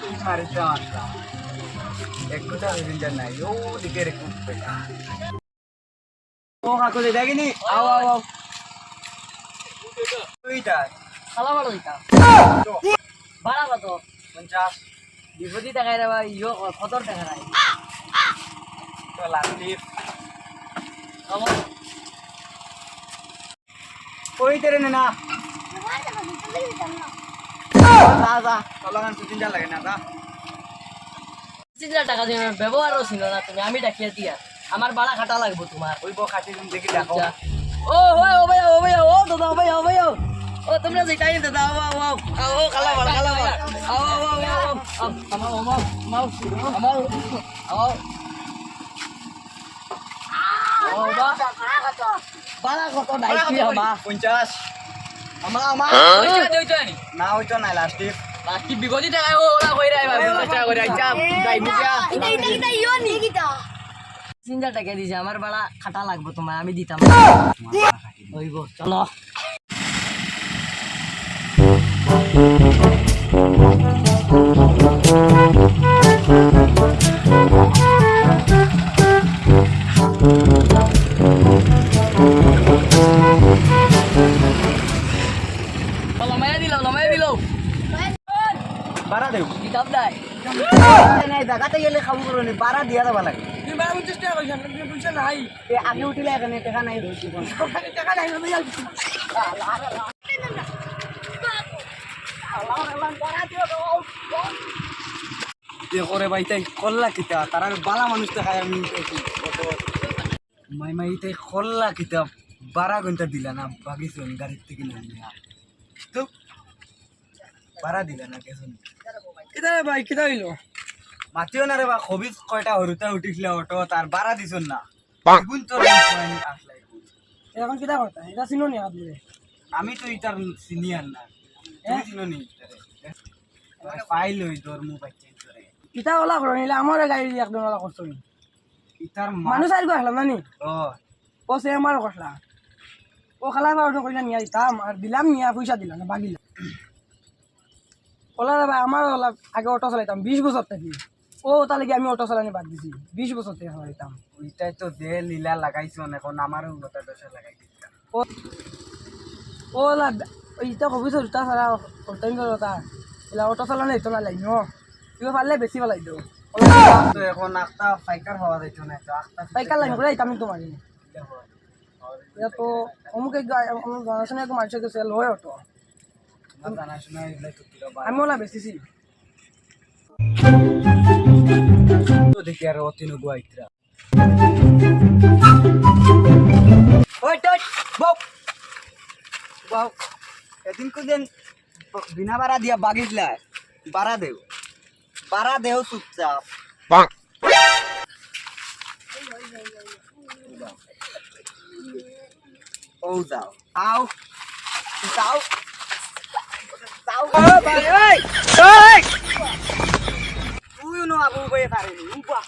ঠিক মারিতে আসলাম একটুটা ভেবেন নাই ও দিকে রেখে ও কাকু দেখিনি আও আও ওইটা খালা বাড়ো দিতাম ভাড়া কত পঞ্চাশ বিপদি টাকায় রে ভাই ইয়ো কত টাকা নাই তো লাস্টিপ আমার কইতে রে না Oh, Bang. Balak kok. Balak kok naik ya, Bang. Puncas. আমার আমার না হইতো না লাস্টে লাস্টে বিগতি টাকা ওলা দিছে আমার বড়া খাটা লাগবো তোমায় আমি দিতাম চলো। বাড়া দেও কিতাব নাই। নাই জাগাতে গেলে খাব করো নি বাড়া দিয়া যাবা লাগে। তুমি বারো চেষ্টা করছেন তুমি পয়সা নাই। এ আগে উঠিলে এখানে টাকা নাই টাকা নাই করে ভাই তাই করলা কিতা তারা বালা মানুষ দেখায় আমি। মাই মাই তাই করলা কিতা বারা ঘণ্টা দিলা না বাগিছ গাড়ির থেকে নামিয়া। তো বারা দিলা না কেসন কিতা ভাই কিতা হইল? মাতিও না রে বা খবিজ কয়টা হরুতা উঠিছিল অটো তার বারা দিছন না। গুণ তোর আসলাই এখন কিতা কথা এটা চিনো নি আপনি আমি তো ইটার সিনিয়র না। তুমি চিনো নি ফাইল হই তোর মোবাইল চেঞ্জ করে কিতা ওলা করো নিলে আমার গাড়ি একদম ওলা করছ নি ইটার মানুষ আর আসলাম না নি? ও ও সে আমার কষলা ও খালা বার কইলা নিয়া দিতাম আর দিলাম নিয়া পয়সা দিলাম না বাগিলা। ওলা ভাই আমার ওলা আগে অটো চালাইতাম বিশ বছর থেকে। ও তাহলে কি আমি অটো চালানি বাদ দিছি? বিশ বছর থেকে চালাইতাম। ওইটাই তো দে লীলা লাগাইছন এখন আমারও গোটা দশা লাগাই ও ওলা ইটা কবিছো ছাড়া করতাম কথা এলা অটো চালানো হইতো না লাইন তুই পারলে বেশি পেলাই দিও। এখন আখটা ফাইকার হওয়া যাইতো না তো আখটা তাই কাল লাইন করে আইতাম তো মারি এটা তো অমুক এক মানুষের কাছে লয় অটো আমার জানাশোনা এগুলো তো দিল আমি ওলা বেশিছি দেখি আর অতি নগু আইতরা ওই টট বাউ বাউ এদিন কো দেন বিনা বাড়া দিয়া বাগিতলা বাড়া দেও বাড়া দেও চুপচাপ ও যাও। আও, যাও। যাও ভাই ওই ওই তুই নো আবু বয়ে পারিনি উবা